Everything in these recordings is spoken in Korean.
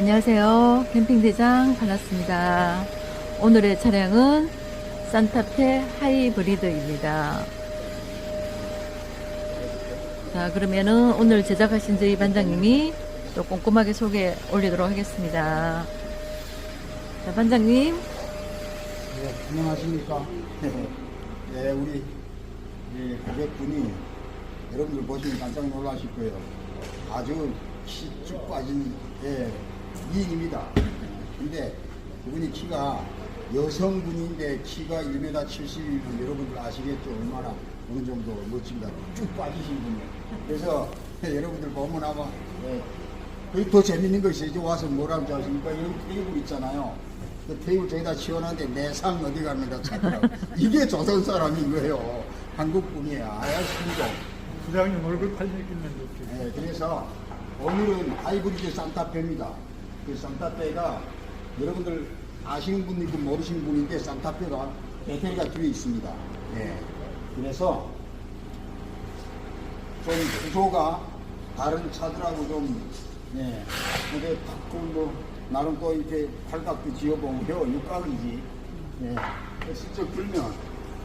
안녕하세요. 캠핑대장 반갑습니다. 오늘의 차량은 산타페 하이브리드입니다. 자, 그러면은 오늘 제작하신 저희 반장님이 또 꼼꼼하게 소개 올리도록 하겠습니다. 자, 반장님. 네, 안녕하십니까. 네, 우리 예, 고객분이 여러분들 보시면 깜짝 놀라실 거예요. 아주 키 쭉 빠진 예, 미인입니다. 근데 그분이 키가 여성분인데 키가 1m 70이면 여러분들 아시겠죠? 얼마나 어느 정도 멋집니다. 쭉 빠지신 분이에요. 그래서 여러분들 보면 아마 예, 그게 더 재밌는 것이 이제 와서 뭐라고 하십니까? 여기 테이블 있잖아요. 그 테이블 저기다 치워놨는데 내상 어디 갔는가 찾더라고. 이게 조선 사람인 거예요. 한국 분이에요. 아야 신종. 부장님 얼굴 팔리기는 좋게. 네, 그래서 오늘은 하이브리드 산타페입니다. 그 산타페가 여러분들 아시는 분도 있고 모르시는 분인데 산타페가 배터리가 뒤에 있습니다. 네. 그래서 좀 구조가 다른 차들하고 좀, 네. 근데 뭐, 나름 또 이렇게 팔각도 지어보면 육각이지. 네. 슬쩍 들면,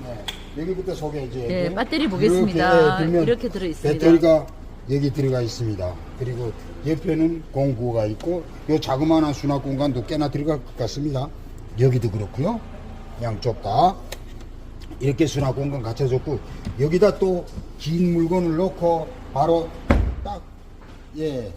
네. 여기부터 소개해줘야 네, 돼. 배터리 보겠습니다. 이렇게, 들면 이렇게 들어 있습니다. 배터리가 여기 들어가 있습니다. 그리고 옆에는 공구가 있고 요 자그마한 수납 공간도 꽤나 들어갈 것 같습니다. 여기도 그렇고요. 양쪽 다 이렇게 수납 공간 갖춰졌고 여기다 또 긴 물건을 넣고 바로 딱 예